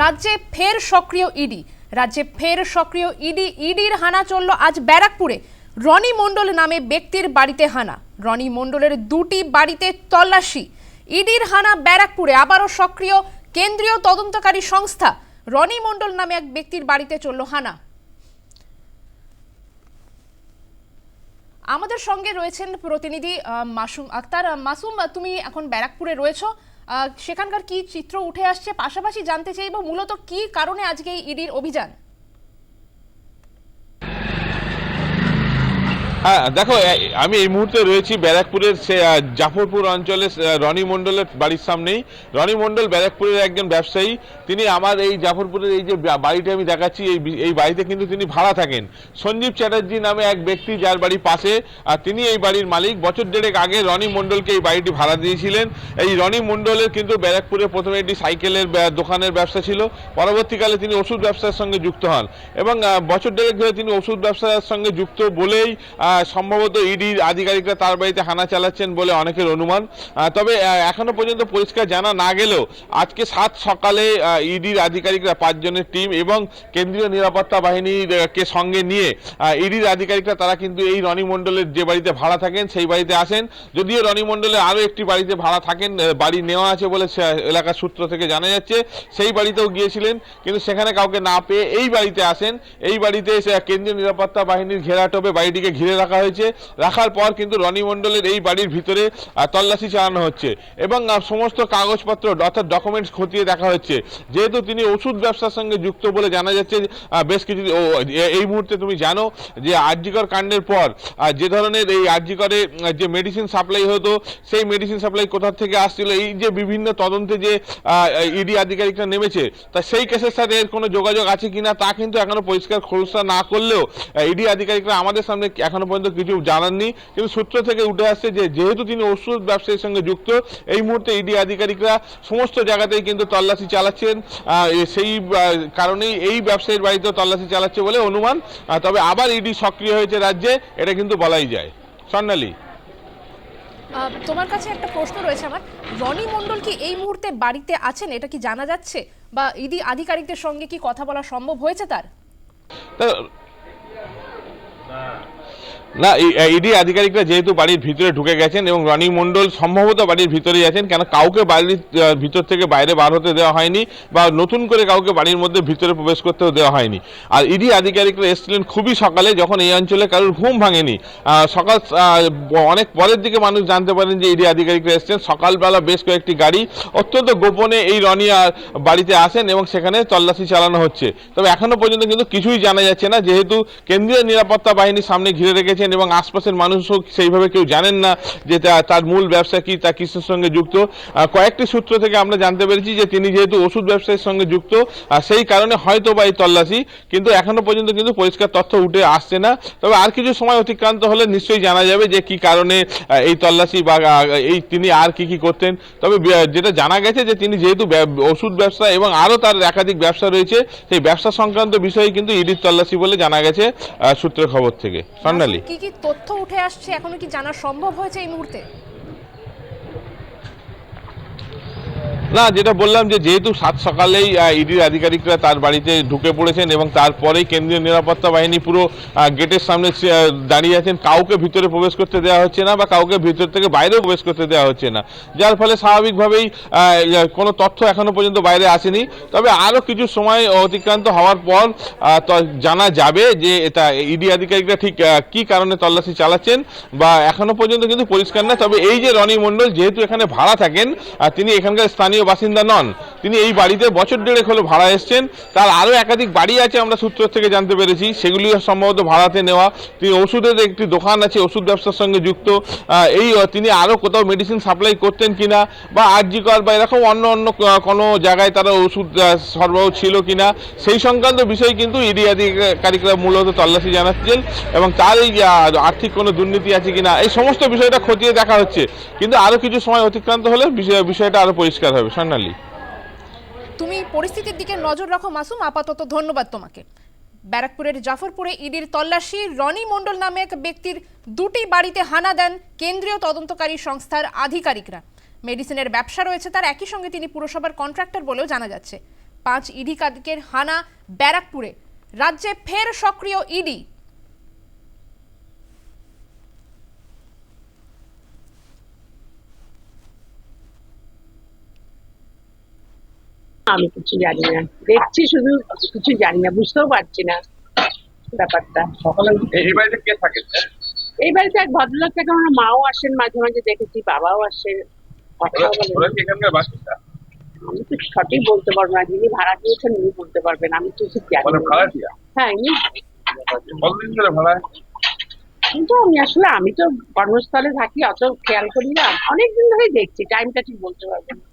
রাজ্যে ফের সক্রিয় ইডি। রাজ্যে ফের সক্রিয় ইডি, ইডির হানা চলল আজ ব্যারাকপুরে। রনি মণ্ডল নামে ব্যক্তির বাড়িতে হানা। রনি মণ্ডলের দুটি বাড়িতে তল্লাশি। ইডির হানা ব্যারাকপুরে আবারও সক্রিয় কেন্দ্রীয় তদন্তকারী সংস্থা। রনি মণ্ডল নামে এক ব্যক্তির বাড়িতে চলল হানা। আমাদের সঙ্গে রয়েছেন প্রতিনিধি মাসুম আক্তার। মাসুম, তুমি এখন ব্যারাকপুরে রয়েছো। সেখানকার কি চিত্র উঠে আসছে পাশাপাশি জানতে চাইব মূলত কি কারণে আজকে এই ইডির অভিযান? হ্যাঁ দেখো আমি এই মুহূর্তে রয়েছি ব্যারাকপুরের সে জাফরপুর অঞ্চলে রনি মণ্ডলের বাড়ির সামনেই। রনি মণ্ডল ব্যারাকপুরের একজন ব্যবসায়ী। তিনি আমার এই জাফরপুরের এই যে বাড়িটা আমি দেখাচ্ছি, এই এই বাড়িতে কিন্তু তিনি ভাড়া থাকেন। সঞ্জীব চ্যাটার্জি নামে এক ব্যক্তি যার বাড়ি পাশে, আর তিনি এই বাড়ির মালিক। বছর দেড়েক আগে রনি মণ্ডলকে এই বাড়িটি ভাড়া দিয়েছিলেন। এই রনি মণ্ডলের কিন্তু ব্যারাকপুরে প্রথমে একটি সাইকেলের দোকানের ব্যবসা ছিল। পরবর্তীকালে তিনি ওষুধ ব্যবসার সঙ্গে যুক্ত হন। এবং বছর দেড়েক ধরে তিনি ওষুধ ব্যবসার সঙ্গে যুক্ত বলেই সম্ভবত ইডির আধিকারিকরা তার বাড়িতে হানা চালাচ্ছেন বলে অনেকের অনুমান। তবে এখনও পর্যন্ত পরিষ্কার জানা না গেলেও আজকে সাত সকালে ইডির আধিকারিকরা পাঁচজনের টিম এবং কেন্দ্রীয় নিরাপত্তা বাহিনীর আহ, কে সঙ্গে নিয়ে ইডির আধিকারিকরা তারা কিন্তু এই রনি মণ্ডলের যে বাড়িতে ভাড়া থাকেন সেই বাড়িতে আসেন। যদিও রনি মণ্ডলের আরও একটি বাড়িতে ভাড়া থাকেন বাড়ি নেওয়া আছে বলে এলাকার সূত্র থেকে জানা যাচ্ছে। সেই বাড়িতেও গিয়েছিলেন কিন্তু সেখানে কাউকে না পেয়ে এই বাড়িতে আসেন। এই বাড়িতে কেন্দ্রীয় নিরাপত্তা বাহিনীর ঘেরাটোপে বাড়িটিকে ঘিরে রাখা হয়েছে। রাখার পর কিন্তু রনি মণ্ডলের এই বাড়ির ভিতরে তল্লাশি চালানো হচ্ছে। এবং সমস্ত কাগজপত্র অর্থাৎ ডকুমেন্টস খতিয়ে দেখা হচ্ছে। যেহেতু তিনি ওষুধ ব্যবসার সঙ্গে যুক্ত বলে জানা যাচ্ছে বেশ কিছু এই মুহূর্তে তুমি জানো যে আরজিকর কাণ্ডের পর যে ধরনের এই আরজিকরে যে মেডিসিন সাপ্লাই হতো, সেই মেডিসিন সাপ্লাই কোথা থেকে আসছিল, এই যে বিভিন্ন তদন্তে যে ইডি আধিকারিকরা নেমেছে, তা সেই কেসের সাথে এর কোনো যোগাযোগ আছে কিনা তা কিন্তু এখনও পরিষ্কার খোলসা না করলেও ইডি আধিকারিকরা আমাদের সামনে এখনও পর্যন্ত কিছু জানাননি কিন্তু সূত্র থেকে উঠে আসছে যে যেহেতু তিনি ওষুধ ব্যবসায়ীর সঙ্গে যুক্ত এই মুহূর্তে ইডি আধিকারিকরা সমস্ত জায়গাতেই কিন্তু তল্লাশি চালাচ্ছেন। সেই কারণেই এই ব্যবসায়ীর বাড়িতেও তল্লাশি চালাচ্ছে বলে অনুমান। তবে আবার ইডি সক্রিয় হয়েছে রাজ্যে এটা কিন্তু বলাই যায়। স্বর্ণালী। তোমার কাছে একটা প্রশ্ন রয়েছে আমার। রনি মণ্ডল কি এই মুহূর্তে বাড়িতে আছেন? এটা কি জানা যাচ্ছে? বা ইডি আধিকারিকদের সঙ্গে কি কথা বলা সম্ভব হয়েছে তার? না ইডি আধিকারিকরা যেহেতু বাড়ির ভিতরে ঢুকে গেছেন এবং রনি মণ্ডল সম্ভবত বাড়ির ভিতরেই আছেন, কেন কাউকে বাড়ির ভিতর থেকে বাইরে বার হতে দেওয়া হয়নি বা নতুন করে কাউকে বাড়ির মধ্যে ভিতরে প্রবেশ করতেও দেওয়া হয়নি। আর ইডি আধিকারিকরা এসেছিলেন খুবই সকালে যখন এই অঞ্চলে কারোর ঘুম ভাঙেনি। সকাল অনেক পরের দিকে মানুষ জানতে পারেন যে ইডি আধিকারিকরা এসেছেন। সকালবেলা বেশ কয়েকটি গাড়ি অত্যন্ত গোপনে এই রনি বাড়িতে আসেন এবং সেখানে তল্লাশি চালানো হচ্ছে। তবে এখনও পর্যন্ত কিন্তু কিছুই জানা যাচ্ছে না, যেহেতু কেন্দ্রীয় নিরাপত্তা বাহিনী সামনে ঘিরে রেখেছেন এবং আশপাশের মানুষও সেইভাবে কেউ জানেন না যে তার মূল ব্যবসা কি, তা কিসের সঙ্গে যুক্ত। কয়েকটি সূত্র থেকে আমরা জানতে পেরেছি যে তিনি যেহেতু ওষুধ ব্যবসায়ীর সঙ্গে যুক্ত সেই কারণে হয়তো বা এই তল্লাশি, কিন্তু এখনও পর্যন্ত কিন্তু পরিষ্কার তথ্য উঠে আসছে না। তবে আর কিছু সময় অতিক্রান্ত হলে নিশ্চয়ই জানা যাবে যে কি কারণে এই তল্লাশি বা এই তিনি আর কি কি করতেন। তবে যেটা জানা গেছে যে তিনি যেহেতু ওষুধ ব্যবসা এবং আরও তার একাধিক ব্যবসা রয়েছে, সেই ব্যবসা সংক্রান্ত বিষয়ে কিন্তু ইডির তল্লাশি বলে জানা গেছে সূত্রের খবর থেকে। স্বর্ণালী কি কি তথ্য উঠে আসছে এখনও কি জানা সম্ভব হয়েছে এই মুহূর্তে? না, যেটা বললাম যে যেহেতু সাত সকালেই ইডির আধিকারিকরা তার বাড়িতে ঢুকে পড়েছেন এবং তারপরেই কেন্দ্রীয় নিরাপত্তা বাহিনী পুরো গেটের সামনে দাঁড়িয়ে আছেন, কাউকে ভিতরে প্রবেশ করতে দেওয়া হচ্ছে না বা কাউকে ভিতর থেকে বাইরেও প্রবেশ করতে দেওয়া হচ্ছে না। যার ফলে স্বাভাবিকভাবেই কোনো তথ্য এখনও পর্যন্ত বাইরে আসেনি। তবে আরও কিছু সময় অতিক্রান্ত হওয়ার পর জানা যাবে যে এটা ইডি আধিকারিকরা ঠিক কি কারণে তল্লাশি চালাচ্ছেন বা এখনও পর্যন্ত কিন্তু পরিষ্কার না। তবে এই যে রনি মণ্ডল, যেহেতু এখানে ভাড়া থাকেন তিনি এখানকার স্থানীয় বাসিন্দা নন। তিনি এই বাড়িতে বছর দেড়েক হলো ভাড়া এসছেন। তার আরও একাধিক বাড়ি আছে আমরা সূত্র থেকে জানতে পেরেছি। সেগুলি সম্ভবত ভাড়াতে নেওয়া। তিনি ওষুধের একটি দোকান আছে, ওষুধ ব্যবসার সঙ্গে যুক্ত। এই তিনি আরও কোথাও মেডিসিন সাপ্লাই করতেন কিনা বা আরজিকর বা এরকম অন্য অন্য কোনো জায়গায় তারা ওষুধ সরবরাহ ছিল কিনা, সেই সংক্রান্ত বিষয় কিন্তু ইডি আধিকারিকরা মূলত তল্লাশি জানাচ্ছেন এবং তার এই আর্থিক কোনো দুর্নীতি আছে কিনা, এই সমস্ত বিষয়টা খতিয়ে দেখা হচ্ছে। কিন্তু আরও কিছু সময় অতিক্রান্ত হলে বিষয়- বিষয়টা আরও পরিষ্কার হবে। স্বর্ণালী তুমি পরিস্থিতির দিকে নজর রাখো মাসুম, আপাতত ধন্যবাদ তোমাকে। ব্যারাকপুরের জাফরপুরে ইডির তল্লাশি, রনি মণ্ডল নামে এক ব্যক্তির দুটি বাড়িতে হানা দেন কেন্দ্রীয় তদন্তকারী সংস্থার আধিকারিকরা। মেডিসিনের ব্যবসা রয়েছে তার, একই সঙ্গে তিনি পুরসভার কন্ট্রাক্টর বলেও জানা যাচ্ছে। পাঁচ ইডি কাদিকের হানা ব্যারাকপুরে। রাজ্যে ফের সক্রিয় ইডি। আমি কিছু জানি না। দেখছি শুধু কিছু জানি না বুঝতেও পারছি না ব্যাপারটা। এই বাড়িতে কে থাকে? এই বাড়িতে এক ভদ্রলোক থেকে আমার মাও আসেন মাঝে মাঝে দেখেছি বাবাও আসে। কথাও বলে। ওরা কি এখানকার বাসিন্দা? আমি তো সঠিক বলতে পারব না যিনি ভাড়া দিয়েছেন উনি বলতে পারবেন আমি তো ঠিক জানি মানে হ্যাঁ কিন্তু আমি আসলে আমি তো কর্মস্থলে থাকি অত খেয়াল করি না। অনেকদিন ধরেই দেখছি টাইমটা ঠিক বলতে পারব না।